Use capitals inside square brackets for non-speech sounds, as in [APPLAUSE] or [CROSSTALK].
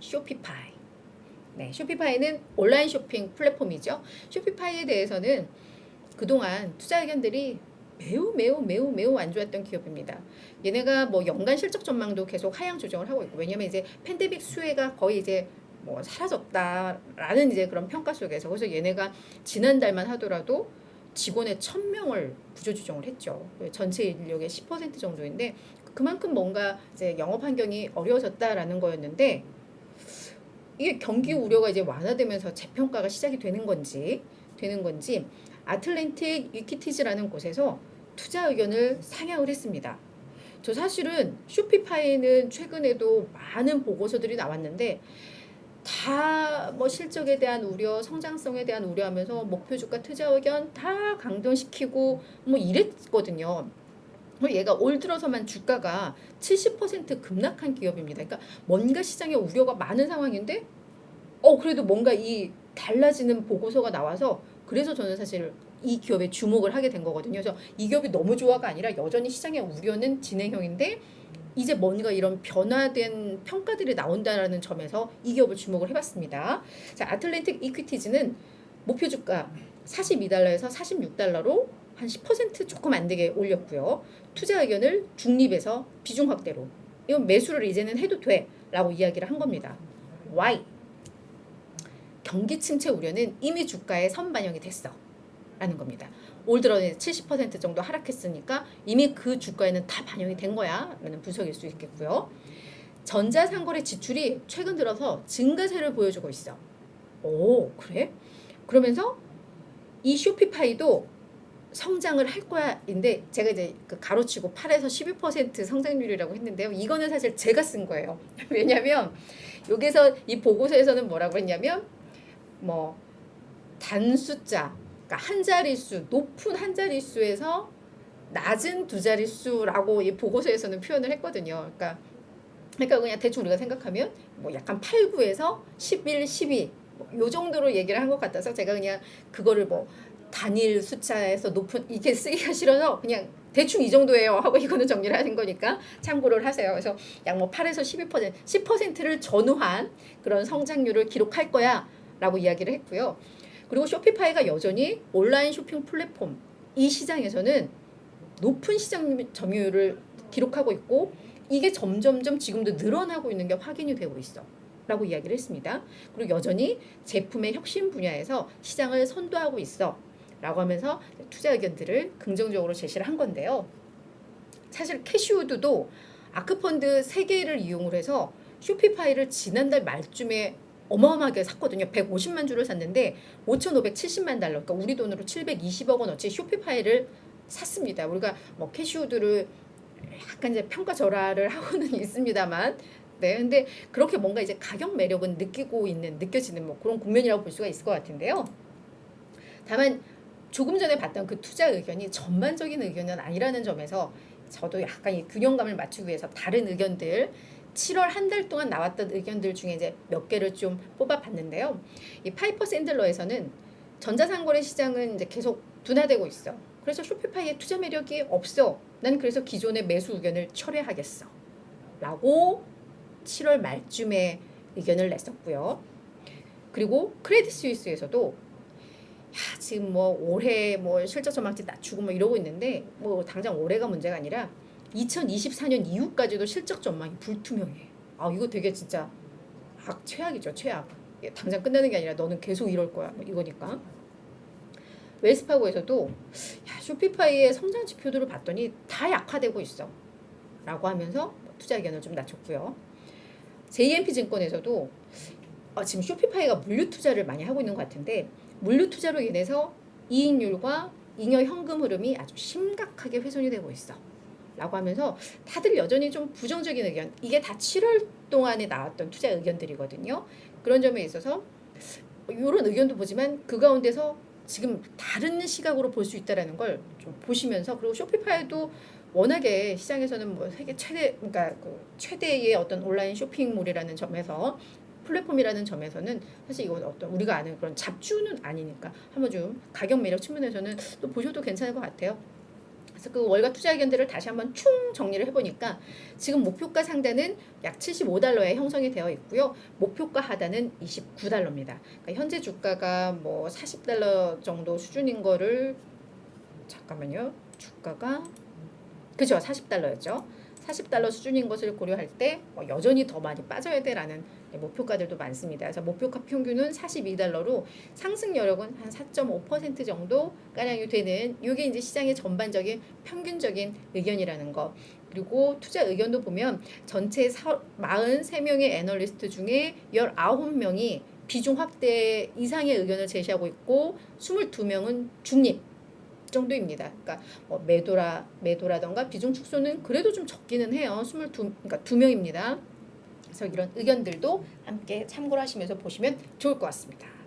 쇼피파이. 네, 쇼피파이는 온라인 쇼핑 플랫폼이죠. 쇼피파이에 대해서는 그동안 투자 의견들이 매우 매우 매우 매우 안 좋았던 기업입니다. 얘네가 뭐 연간 실적 전망도 계속 하향 조정을 하고 있고 왜냐면 이제 팬데믹 수혜가 거의 이제 뭐 사라졌다라는 이제 그런 평가 속에서 그래서 얘네가 지난달만 하더라도 직원의 1000명을 구조 조정을 했죠. 전체 인력의 10% 정도인데 그만큼 뭔가 이제 영업 환경이 어려워졌다라는 거였는데 이게 경기 우려가 이제 완화되면서 재평가가 시작이 되는 건지 되는 건지 아틀랜틱 위키티즈라는 곳에서 투자 의견을 상향을 했습니다. 저 사실은 쇼피파이는 최근에도 많은 보고서들이 나왔는데 다 뭐 실적에 대한 우려, 성장성에 대한 우려하면서 목표 주가 투자 의견 다 강등시키고 뭐 이랬거든요. 얘가 올 들어서만 주가가 70% 급락한 기업입니다. 그러니까 뭔가 시장에 우려가 많은 상황인데 어 그래도 뭔가 이 달라지는 보고서가 나와서 그래서 저는 사실 이 기업에 주목을 하게 된 거거든요. 그래서 이 기업이 너무 좋아가 아니라 여전히 시장의 우려는 진행형인데 이제 뭔가 이런 변화된 평가들이 나온다라는 점에서 이 기업을 주목을 해봤습니다. 자, 아틀랜틱 이퀴티즈는 목표 주가 42달러에서 46달러로 한 10% 조금 안 되게 올렸고요. 투자 의견을 중립에서 비중 확대로 이건 매수를 이제는 해도 돼라고 이야기를 한 겁니다. Why? 경기 침체 우려는 이미 주가에 선반영이 됐어. 라는 겁니다. 올 들어 70% 정도 하락했으니까 이미 그 주가에는 다 반영이 된 거야. 라는 분석일 수 있겠고요. 전자상거래 지출이 최근 들어서 증가세를 보여주고 있어. 오, 그래? 그러면서 이 쇼피파이도 성장을 할 거야인데 제가 이제 그 가로치고 8에서 12% 성장률이라고 했는데요. 이거는 사실 제가 쓴 거예요. [LAUGHS] 왜냐면 여기서 이 보고서에서는 뭐라고 했냐면 뭐 단숫자 그러니까 한 자릿수 높은 한 자릿수에서 낮은 두 자릿수라고 이 보고서에서는 표현을 했거든요. 그러니까 그러니까 그냥 대충 우리가 생각하면 뭐 약간 8, 9에서 11, 12. 뭐요 정도로 얘기를 한 것 같아서 제가 그냥 그거를 뭐 단일 숫자에서 높은 이게 쓰기가 싫어서 그냥 대충 이 정도예요 하고 이거는 정리를 하는 거니까 참고를 하세요. 그래서 약 뭐 8에서 12% 10%를 전후한 그런 성장률을 기록할 거야 라고 이야기를 했고요. 그리고 쇼피파이가 여전히 온라인 쇼핑 플랫폼 이 시장에서는 높은 시장 점유율을 기록하고 있고 이게 점점점 지금도 늘어나고 있는 게 확인이 되고 있어. 라고 이야기를 했습니다. 그리고 여전히 제품의 혁신 분야에서 시장을 선도하고 있어. 라고 하면서 투자 의견들을 긍정적으로 제시를 한 건데요. 사실 캐시우드도 아크펀드 3개를 이용을 해서 쇼피파이를 지난달 말쯤에 어마어마하게 샀거든요. 150만 주를 샀는데 5,570만 달러, 그러니까 우리 돈으로 720억 원어치 쇼피파이를 샀습니다. 우리가 뭐 캐시우드를 약간 이제 평가절하를 [LAUGHS] 하고는 있습니다만, 네, 근데 그렇게 뭔가 이제 가격 매력은 느끼고 있는, 느껴지는 뭐 그런 국면이라고 볼 수가 있을 것 같은데요. 다만 조금 전에 봤던 그 투자 의견이 전반적인 의견은 아니라는 점에서 저도 약간 이 균형감을 맞추기 위해서 다른 의견들 7월 한 달 동안 나왔던 의견들 중에 이제 몇 개를 좀 뽑아봤는데요. 이 파이퍼 샌들러에서는 전자상거래 시장은 이제 계속 둔화되고 있어. 그래서 쇼피파이의 투자 매력이 없어. 난 그래서 기존의 매수 의견을 철회하겠어. 라고 7월 말쯤에 의견을 냈었고요. 그리고 크레딧 스위스에서도 야, 지금 뭐 올해 뭐 실적 전망치 낮추고 뭐 이러고 있는데 뭐 당장 올해가 문제가 아니라 2024년 이후까지도 실적 전망이 불투명해. 아 이거 되게 진짜 악 최악이죠 최악. 예, 당장 끝나는 게 아니라 너는 계속 이럴 거야 뭐 이거니까. 웰스파고에서도 야, 쇼피파이의 성장 지표들을 봤더니 다 약화되고 있어. 라고 하면서 투자 의견을 좀 낮췄고요. JMP 증권에서도 어, 지금 쇼피파이가 물류 투자를 많이 하고 있는 것 같은데 물류 투자로 인해서 이익률과 잉여 현금 흐름이 아주 심각하게 훼손이 되고 있어. 라고 하면서 다들 여전히 좀 부정적인 의견 이게 다 7월 동안에 나왔던 투자 의견들이거든요. 그런 점에 있어서 이런 의견도 보지만 그 가운데서 지금 다른 시각으로 볼 수 있다라는 걸 좀 보시면서 그리고 쇼피파이도 워낙에 시장에서는 뭐 세계 최대 그러니까 그 최대의 어떤 온라인 쇼핑몰이라는 점에서 플랫폼이라는 점에서는 사실 이건 어떤 우리가 아는 그런 잡주는 아니니까 한번 좀 가격 매력 측면에서는 또 보셔도 괜찮을 것 같아요. 그래서 그 월가 투자 의견들을 다시 한번 충 정리를 해보니까 지금 목표가 상단은 약 75달러에 형성이 되어 있고요. 목표가 하단은 29달러입니다. 그러니까 현재 주가가 뭐 40달러 정도 수준인 거를 잠깐만요. 주가가 그죠? 40달러였죠. 40달러 수준인 것을 고려할 때뭐 여전히 더 많이 빠져야 돼라는 네, 목표가들도 많습니다. 그래서 목표가 평균은 42달러로 상승 여력은 한 4.5% 정도 가량이 되는 이게 이제 시장의 전반적인 평균적인 의견이라는 거. 그리고 투자 의견도 보면 전체 43명의 애널리스트 중에 19명이 비중 확대 이상의 의견을 제시하고 있고 22명은 중립 정도입니다. 그러니까 뭐 매도라 매도라던가 비중 축소는 그래도 좀 적기는 해요. 22 그러니까 두 명입니다. 그래서 이런 의견들도 함께 참고를 하시면서 보시면 좋을 것 같습니다.